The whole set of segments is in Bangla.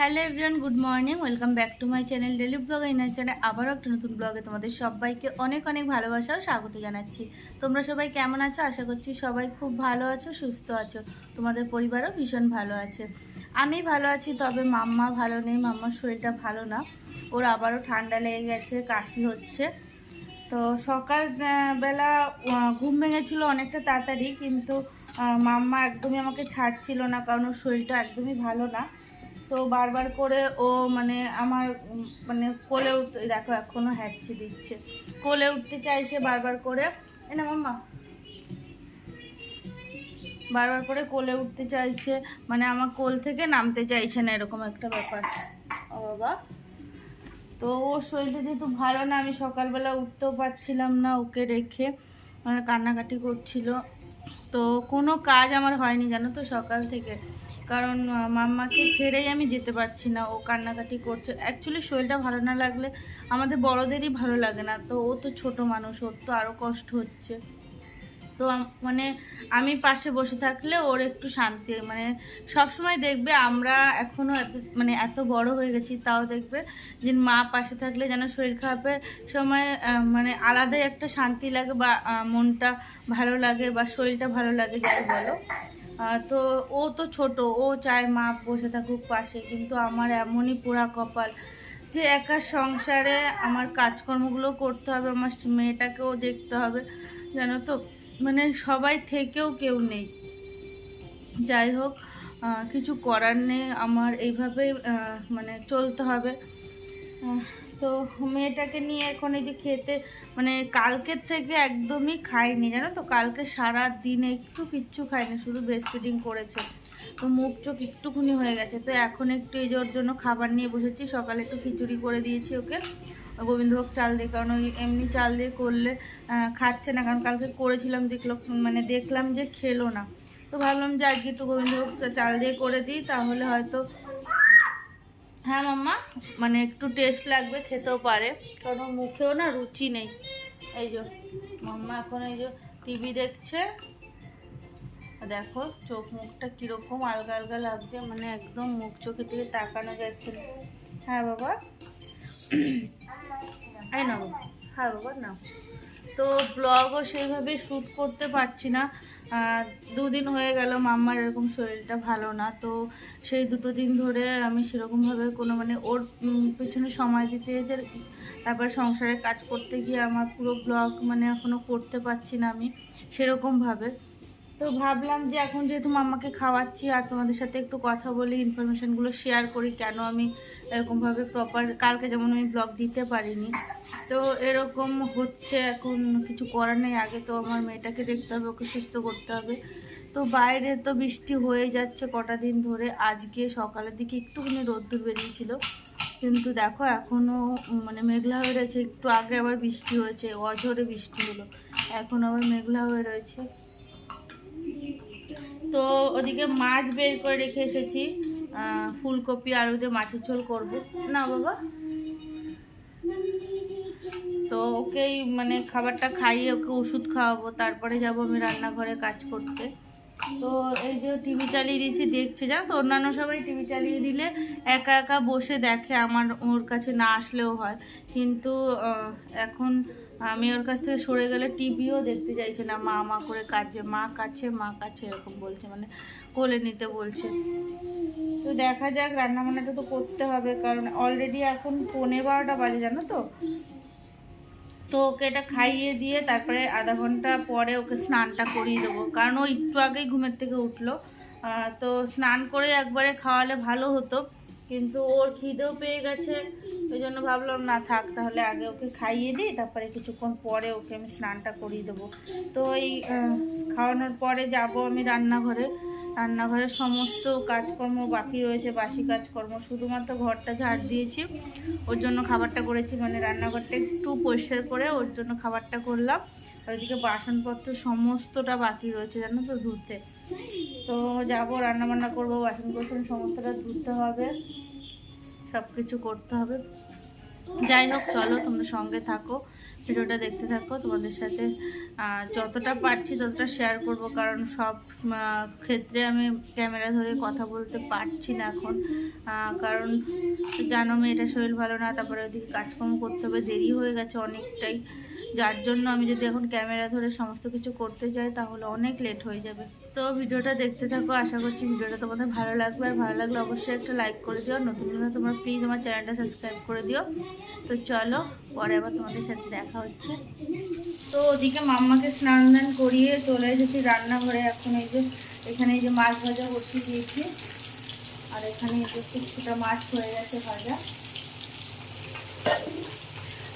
Hello everyone good morning welcome back to my channel daily blog inner channel আবারও একটা নতুন ব্লগে তোমাদের সবাইকে অনেক অনেক ভালোবাসা ও স্বাগত জানাচ্ছি। তোমরা সবাই কেমন আছো? আশা করছি সবাই খুব ভালো আছো, সুস্থ আছো। তোমাদের পরিবারও ভীষণ ভালো আছে। আমি ভালো আছি, তবে মাম্মা ভালো নেই, মাম্মার শরীরটা ভালো না। ওর আবারও ঠান্ডা লেগে গেছে, কাশি হচ্ছে। তো সকাল বেলা ঘুম ভেঙেছিল অনেকটা তাড়াতাড়ি, কিন্তু মাম্মা একদমই আমাকে ছাড়ছিল না, কারণ ওর শরীরটা একদমই ভালো না। তো বারবার করে ও মানে আমার মানে কোলে উঠতে, দেখো এখনও হ্যাচি দিচ্ছে। কোলে উঠতে চাইছে বারবার করে। এ না মাম্মা। বারবার করে কোলে উঠতে চাইছে মানে আমার কোল থেকে নামতে চাইছে না, এরকম একটা ব্যাপার। ও বাবা। তো ওর শরীরটা যেহেতু ভালো না, আমি সকালবেলা উঠতেও পারছিলাম না ওকে রেখে মানে কান্নাকাটি করছিল। তো কোনো কাজ আমার হয়নি, জানো তো, সকাল থেকে। কারণ মাম্মাকে ছেড়েই আমি যেতে পারছি না। ও কান্নাকাটি করছে। অ্যাকচুয়ালি শরীরটা ভালো না লাগলে আমাদের বড়দেরই ভালো লাগে না। তো ও তো ছোট মানুষ, ওর তো আরও কষ্ট হচ্ছে। তো মানে আমি পাশে বসে থাকলে ওর একটু শান্তি মানে সব সময় দেখবে আমরা এখনও এত মানে এত বড় হয়ে গেছি, তাও দেখবে যে মা পাশে থাকলে যেন শরীর খারাপের সময় মানে আলাদাই একটা শান্তি লাগে বা মনটা ভালো লাগে বা শরীরটা ভালো লাগে যাই বলো। তো ও তো ছোট, ও চায় মা বসে থাকুক পাশে, কিন্তু আমার এমনই পোড়া কপাল যে একা সংসারে আমার কাজকর্মগুলো করতে হবে, আমার মেয়েটাকেও দেখতে হবে, জানো তো? মানে সবাই থেকেও কেউ নেই। যাই হোক কিছু করার নেই, আমার এইভাবেই মানে চলতে হবে। তো মেয়েটাকে নিয়ে এখন এই যে খেতে মানে কালকের থেকে একদমই খাইনি, জানো তো? কালকে সারা দিন একটু কিচ্ছু খাইনি, শুধু ব্রেস্ট ফিডিং করেছে। তো মুখ চোখ একটুখানি হয়ে গেছে। তো এখন একটু এই ওর জন্য খাবার নিয়ে বসেছি। সকালে একটু খিচুড়ি করে দিয়েছি ওকে। গোবিন্দভোগ চাল দিয়ে, কারণ ওই এমনি চাল দিয়ে করলে খাচ্ছে না। কারণ কালকে করেছিলাম, দেখল মানে দেখলাম যে খেলো না। তো ভাবলাম যে আজকে একটু গোবিন্দভোগ চাল দিয়ে করে দিই, তাহলে হয়তো হ্যাঁ মাম্মা মানে একটু টেস্ট লাগবে, খেতেও পারে। কারণ মুখেও না রুচি নেই। এই যে, মাম্মা এখন এই যে টিভি দেখছে। দেখো, চোখ মুখটা কীরকম আলগা আলগা লাগছে মানে একদম মুখ চোখে দিকে তাকানো যাচ্ছে হ্যাঁ বাবা। এই না হ্যাঁ বাবা না। তো ব্লগও সেইভাবে শ্যুট করতে পারছি না। দুদিন হয়ে গেল মাম্মার এরকম শরীরটা ভালো না। তো সেই দুটো দিন ধরে আমি সেরকমভাবে কোনো মানে ওর পিছনে সময় দিতে তারপর সংসারে কাজ করতে গিয়ে আমার পুরো ব্লগ মানে এখনও করতে পারছি না আমি সেরকমভাবে। তো ভাবলাম যে এখন যেহেতু মাম্মাকে খাওয়াচ্ছি আর তোমাদের সাথে একটু কথা বলি ইনফরমেশানগুলো শেয়ার করি, কেন আমি এরকমভাবে প্রপার কালকে যেমন আমি ব্লগ দিতে পারিনি, তো এরকম হচ্ছে, এখন কিছু করার নেই, আগে তো আমার মেয়েটাকে দেখতে হবে, ওকে সুস্থ করতে হবে। তো বাইরে তো বৃষ্টি হয়ে যাচ্ছে কটা দিন ধরে, আজকে সকালের দিকে একটুখানি রোদ্দুর বেরিয়েছিল। কিন্তু দেখো এখনও মানে মেঘলা হয়ে রয়েছে, একটু আগে আবার বৃষ্টি হয়েছে, অঝরে বৃষ্টি হলো, এখন আবার মেঘলা হয়ে রয়েছে। তো ওদিকে মাছ বের করে রেখে এসেছি। ফুলকপি আলু দিয়ে মাছের ঝোল করব। না বাবা। তো ওকেই মানে খাবারটা খাইয়ে ওকে ওষুধ খাওয়াবো, তারপরে যাব আমি রান্নাঘরে কাজ করতে। তো এই যে টিভি চালিয়ে দিয়েছি, দেখছে জানো তো? অন্যান্য সবাই টিভি চালিয়ে দিলে একা একা বসে দেখে, আমার ওর কাছে না আসলেও হয়। কিন্তু এখন আমি ওর কাছ থেকে সরে গেলে টিভিও দেখতে চাইছে না। মা মা করে কাছে মা কাছে মা কাছে এরকম বলছে মানে কোলে নিতে বলছে। তো দেখা যাক রান্না বান্নাটা তো করতে হবে, কারণ অলরেডি এখন পনেরো বারোটা বাজে, জানো তো? তো ওকে এটা খাইয়ে দিয়ে তারপরে আধা ঘণ্টা পরে ওকে স্নানটা করিয়ে দেবো, কারণ ও একটু আগেই ঘুমের থেকে উঠল। তো স্নান করে একবারে খাওয়ালে ভালো হতো। কিন্তু ওর খিদেও পেয়ে গেছে। ওই জন্য ভাবলাম, না থাক, তাহলে আগে ওকে খাইয়ে দিই, তারপরে কিছুক্ষণ পরে ওকে আমি স্নানটা করিয়ে দেবো। তো এই খাওয়ানোর পরে যাব আমি রান্নাঘরে। রান্নাঘরের সমস্ত কাজকর্ম বাকি রয়েছে, বাসি কাজকর্ম। শুধুমাত্র ঘরটা ঝাড় দিয়েছি। ওর জন্য খাবারটা করেছি মানে রান্নাঘরটা একটু পরিষ্কার করে ওর জন্য খাবারটা করলাম। ওইদিকে বাসনপত্র সমস্তটা বাকি রয়েছে, জানো তো, ধুতে। তো যাব রান্না বান্না করব বাসন সমস্তটা ধুতে হবে সব কিছু করতে হবে। যাই হোক, চলো, তোমরা সঙ্গে থাকো, ভিডিওটা দেখতে থাকো, তোমাদের সাথে যতটা পারছি ততটা শেয়ার করব, কারণ সব ক্ষেত্রে আমি ক্যামেরা ধরে কথা বলতে পারছি না এখন। কারণ জানো মেয়েটা শরীর ভালো না, তারপরে ওইদিকে কাজকর্ম করতে হবে, দেরি হয়ে গেছে অনেকটাই। যার জন্য আমি যদি এখন ক্যামেরা ধরে সমস্ত কিছু করতে যাই, তাহলে অনেক লেট হয়ে যাবে। তো ভিডিওটা দেখতে থাকো, আশা করছি ভিডিওটা তোমাদের ভালো লাগবে। আর ভালো লাগলে অবশ্যই একটা লাইক করে দিও। নতুন নতুন তোমরা প্লিজ আমার চ্যানেলটা সাবস্ক্রাইব করে দিও। তো চলো, পরে আবার তোমাদের সাথে দেখা হচ্ছে। তো ওদিকে মাম্মাকে স্নান দান করিয়ে চলে এসেছি রান্নাঘরে। এখন এই যে, এখানে এই যে মাছ ভাজা বসিয়ে দিয়েছি। আর এখানে এই যে মাছ হয়ে গেছে ভাজা।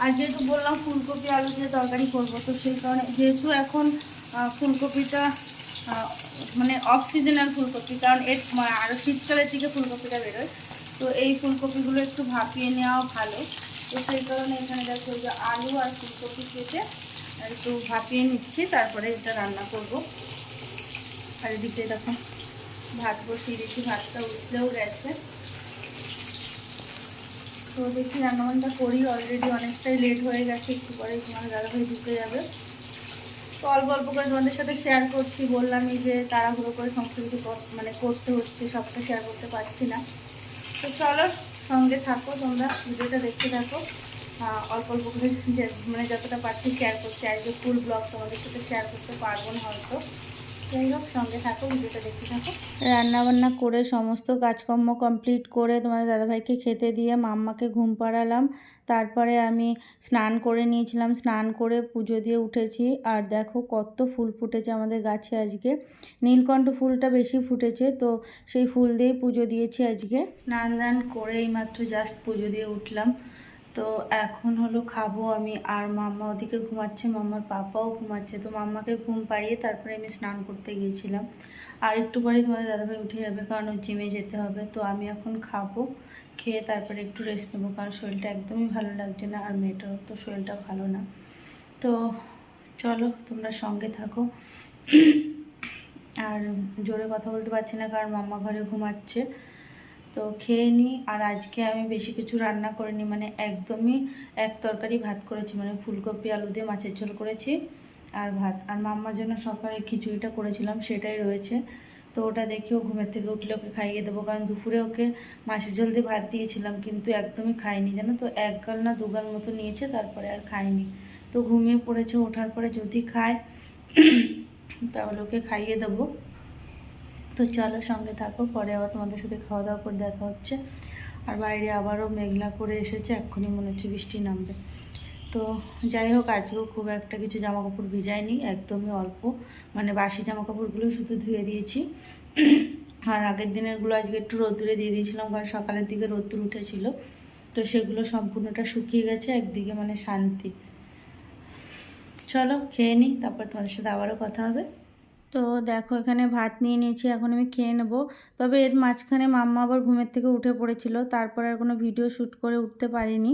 আর যেহেতু বললাম ফুলকপি আলু দিয়ে তরকারি করব, তো সেই কারণে যেহেতু এখন ফুলকপিটা মানে অফ সিজনাল ফুলকপি, কারণ এর আরও শীতকালের দিকে ফুলকপিটা বেরোয়, তো এই ফুলকপিগুলো একটু ভাপিয়ে নেওয়া ভালো। তো সেই কারণে এখানে দেখো যে আলু আর ফুলকপি কেটে একটু ভাপিয়ে নিচ্ছি, তারপরে এটা রান্না করব। আর এদিকে দেখো ভাত বসিয়ে দিচ্ছি ভাতটা উঠলেও গেছে। তো দেখি রান্নাবান্না করি অলরেডি অনেকটাই লেট হয়ে গেছে, একটু পরে তোমার দাদাভাই ঢুকে যাবে। তো অল্প অল্প করে তোমাদের সাথে শেয়ার করছি বললামই যে তাড়াহুড়ো করে সমস্ত কিছু মানে করতে হচ্ছে, সবটা শেয়ার করতে পারছি না। তো চলো, সঙ্গে থাকো তোমরা, ভিডিওটা দেখতে থাকো। অল্প অল্প করে মানে যতটা পারছি শেয়ার করছি আজকে ফুল ব্লগ তোমাদের সাথে শেয়ার করতে পারব না হয়তো। সঙ্গে থাকো, ভিডিওটা দেখতে থাকো। রান্না বান্না করে সমস্ত কাজকর্ম কমপ্লিট করে তোমাদের দাদাভাইকে খেতে দিয়ে মাম্মাকে ঘুম পাড়ালাম। তারপরে আমি স্নান করে নিয়েছিলাম, স্নান করে পুজো দিয়ে উঠেছি। আর দেখো কত ফুল ফুটেছে আমাদের গাছে আজকে। নীলকণ্ঠ ফুলটা বেশি ফুটেছে, তো সেই ফুল দিয়েই পুজো দিয়েছি আজকে। স্নান দান করে এইমাত্র জাস্ট পুজো দিয়ে উঠলাম। তো এখন হলো খাব আমি, আর মাম্মা ওদিকে ঘুমাচ্ছে, মাম্মার পাপাও ঘুমাচ্ছে, তো মাম্মাকে ঘুম পাড়িয়ে তারপরে আমি স্নান করতে গিয়েছিলাম। আর একটু পরে তোমাদের দাদাভাই উঠে যাবে, কারণ ওর জিমে যেতে হবে, তো আমি এখন খাব, খেয়ে তারপরে একটু রেস্ট নেব, কারণ শরীরটা একদমই ভালো লাগছে না, আর মেয়েটারও তো শরীরটা ভালো না। তো চলো তোমরা সঙ্গে থাকো। আর জোরে কথা বলতে পারছি না, কারণ মাম্মা ঘরে ঘুমাচ্ছে। তো খেয়ে নিই আর আজকে আমি বেশি কিছু রান্না করিনি মানে একদমই এক তরকারি ভাত করেছি মানে ফুলকপি, আলু দিয়ে মাছের ঝোল করেছি, আর ভাত। আর মাম্মার জন্য সকালে খিচুড়িটা করেছিলাম, সেটাই রয়েছে। তো ওটা দেখেও ঘুমের থেকে উঠলে ওকে খাইয়ে দেবো, কারণ দুপুরে ওকে মাছের ঝোল দিয়ে ভাত দিয়েছিলাম, কিন্তু একদমই খায়নি জানো তো? এক গাল না দু গাল মতো নিয়েছে, তারপরে আর খায়নি তো ঘুমিয়ে পড়েছে, ওঠার পরে যদি খায়, তাহলে ওকে খাইয়ে দেবো। তো চলো সঙ্গে থাকো, পরে আবার তোমাদের সাথে খাওয়া দাওয়া করে দেখা হচ্ছে। আর বাইরে আবারও মেঘলা করে এসেছে, এক্ষুনি মনে হচ্ছে বৃষ্টি নামবে। তো যাই হোক, আজকেও খুব একটা কিছু জামা কাপড় ভিজায়নি একদমই অল্প। মানে বাসি জামা কাপড়গুলো শুধু ধুয়ে দিয়েছি। আর আগের দিনেরগুলো আজকে একটু রোদ্দুরে দিয়ে দিয়েছিলাম, কারণ সকালের দিকে রোদ্দুর উঠেছিল। তো সেগুলো সম্পূর্ণটা শুকিয়ে গেছে, একদিকে মানে শান্তি। চলো, খেয়ে নিই তারপর তোমাদের সাথে আবারও কথা হবে। তো দেখো এখানে ভাত নিয়ে নিয়েছি, এখন আমি খেয়ে নেব। তবে এর মাঝখানে মাম্মা আবার ঘুমের থেকে উঠে পড়েছিল, তারপর আর কোনো ভিডিও শ্যুট করে উঠতে পারিনি।